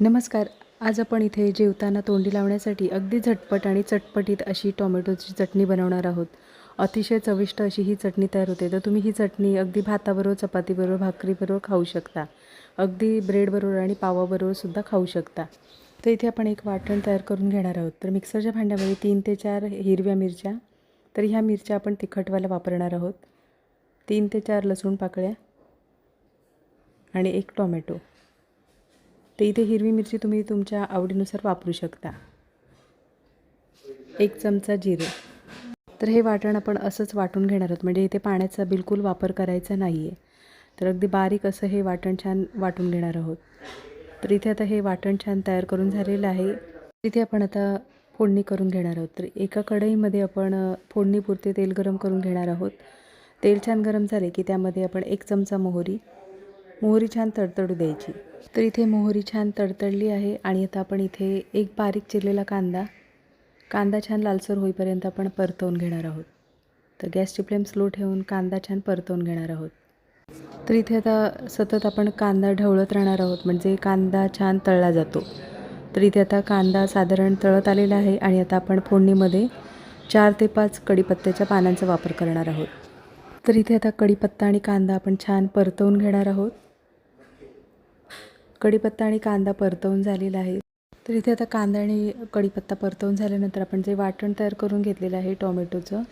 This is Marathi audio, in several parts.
नमस्कार. आज आपण इथे जेवताना तोंडी लावण्यासाठी अगदी झटपट आणि चटपटीत अशी टोमॅटोची चटणी बनवणार आहोत. अतिशय चविष्ट अशी ही चटणी तयार होते. तर तुम्ही ही चटणी अगदी भाताबरोबर चपातीबरोबर भाकरीबरोबर खाऊ शकता. अगदी ब्रेडबरोबर आणि पावाबरोबर सुद्धा खाऊ शकता. तर इथे आपण एक वाटण तयार करून घेणार आहोत. तर मिक्सरच्या भांड्यामध्ये तीन ते चार हिरव्या मिरच्या तर ह्या मिरच्या आपण तिखटवाल्या वापरणार आहोत. तीन ते चार लसूण पाकळ्या आणि एक टोमॅटो. तर इथे हिरवी मिरची तुम्ही तुमच्या आवडीनुसार वापरू शकता. एक चमचा जिरे. तर हे वाटण आपण असंच वाटून घेणार आहोत. म्हणजे इथे पाण्याचा बिलकुल वापर करायचा नाही आहे तर अगदी बारीक असं हे वाटण छान वाटून घेणार आहोत. तर इथे आता हे वाटण छान तयार करून झालेलं आहे. तिथे आपण आता फोडणी करून घेणार आहोत. तर एका कढईमध्ये आपण फोडणीपुरते तेल गरम करून घेणार आहोत. तेल छान गरम झाले की त्यामध्ये आपण एक चमचा मोहरी मोहरी छान तडतडू द्यायची. तर इथे मोहरी छान तडतडली आहे आणि आता आपण इथे एक बारीक चिरलेला कांदा. कांदा छान लालसर होईपर्यंत आपण परतवून घेणार आहोत. तर गॅसची फ्लेम स्लो ठेवून कांदा छान परतवून घेणार आहोत. तर इथे आता सतत आपण कांदा ढवळत राहणार आहोत म्हणजे कांदा छान तळला जातो. तर इथे आता कांदा साधारण तळत आलेला आहे आणि आता आपण फोडणीमध्ये चार ते पाच कढीपत्त्याच्या पानांचा वापर करणार आहोत. तर इथे आता कढीपत्ता आणि कांदा आपण छान परतवून घेणार आहोत. कढीपत्ता आणि कांदा परतवून झालेला आहे. तर इथे आता कांदा आणि कढीपत्ता परतवून झाल्यानंतर आपण जे वाटण तयार करून घेतलेलं आहे टोमॅटोचं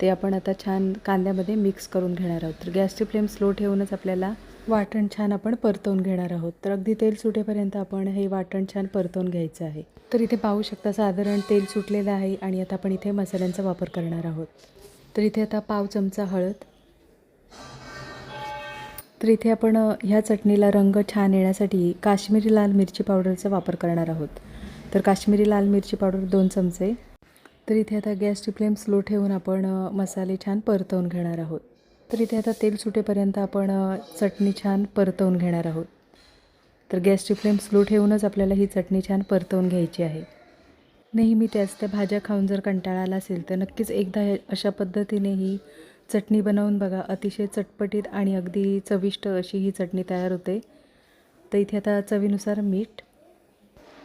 ते आपण आता छान कांद्यामध्ये मिक्स करून घेणार आहोत. तर गॅसची फ्लेम स्लो ठेवूनच आपल्याला वाटण छान आपण परतवून घेणार आहोत. तर अगदी तेल सुटेपर्यंत आपण हे वाटण छान परतवून घ्यायचं आहे. तर इथे पाहू शकता साधारण तेल सुटलेलं आहे आणि आता आपण इथे मसाल्यांचा वापर करणार आहोत. तर इथे आता पाव चमचा हळद तर इथे आपण ह्या चटणीला रंग छान येण्यासाठी काश्मीरी लाल मिरची पावडरचा वापर करणार आहोत. तर काश्मीरी लाल मिरची पावडर दोन चमचे. तर इथे आता गॅसची फ्लेम स्लो ठेवून आपण मसाले छान परतवून घेणार आहोत. तर इथे आता तेल सुटेपर्यंत आपण चटणी छान परतवून घेणार आहोत. तर गॅसची फ्लेम स्लो ठेवूनच आपल्याला ही चटणी छान परतवून घ्यायची आहे. नेहमी त्याच त्या भाज्या खाऊन जर कंटाळा आला असेल तर नक्कीच एकदा हे- अशा पद्धतीने ही चटणी बनवून बघा अतिशय चटपटीत आणि अगदी चविष्ट अशी ही चटणी तयार होते. तर इथे आता चवीनुसार मीठ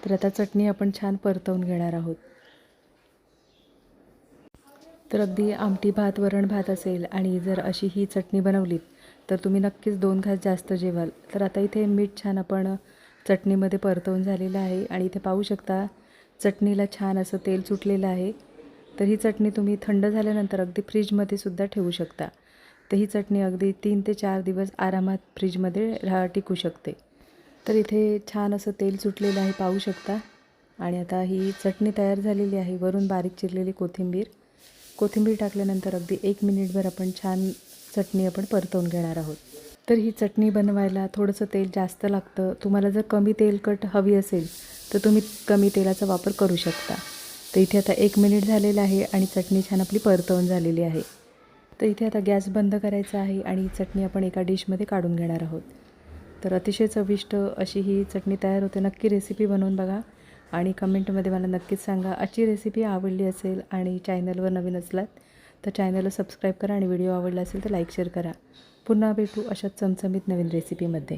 तर आता चटणी आपण छान परतवून घेणार आहोत. तर अगदी आमटी भात वरण भात असेल आणि जर अशी ही चटणी बनवलीत तर तुम्ही नक्कीच दोन घास जास्त जेवाल. तर आता इथे मीठ छान आपण चटणीमध्ये परतवून झालेलं आहे आणि इथे पाहू शकता चटणीला छान असं तेल सुटलेलं आहे. तर ही चटणी तुम्ही थंड झाल्यानंतर अगदी फ्रीजमध्ये सुद्धा ठेवू शकता. तर ही चटणी अगदी तीन ते चार दिवस आरामात फ्रीजमध्ये राहा टिकू शकते. तर इथे छान असं तेल सुटलेलं आहे पाहू शकता. आणि आता ही चटणी तयार झालेली आहे वरून बारीक चिरलेली कोथिंबीर. कोथिंबीर टाकल्यानंतर अगदी एक मिनिटभर आपण छान चटणी आपण परतवून घेणार आहोत. तर ही चटणी बनवायला थोडंसं तेल जास्त लागतं. तुम्हाला जर कमी तेलकट हवी असेल तर तुम्ही कमी तेलाचा वापर करू शकता. तर इथे आता एक मिनिट झालेलं आहे आणि चटणी छान आपली परतवून झालेली आहे. तर इथे आता गॅस बंद करायचा आहे आणि चटणी आपण एका डिशमध्ये काढून घेणार आहोत. तर अतिशय चविष्ट अशी ही चटणी तयार होते. नक्की रेसिपी बनवून बघा आणि कमेंटमध्ये मला नक्कीच सांगा. आजची रेसिपी आवडली असेल आणि चॅनलवर नवीन असलात तर चॅनलला सबस्क्राईब करा आणि व्हिडिओ आवडला असेल तर लाईक शेअर करा. पुन्हा भेटू अशाच चमचमीत नवीन रेसिपीमध्ये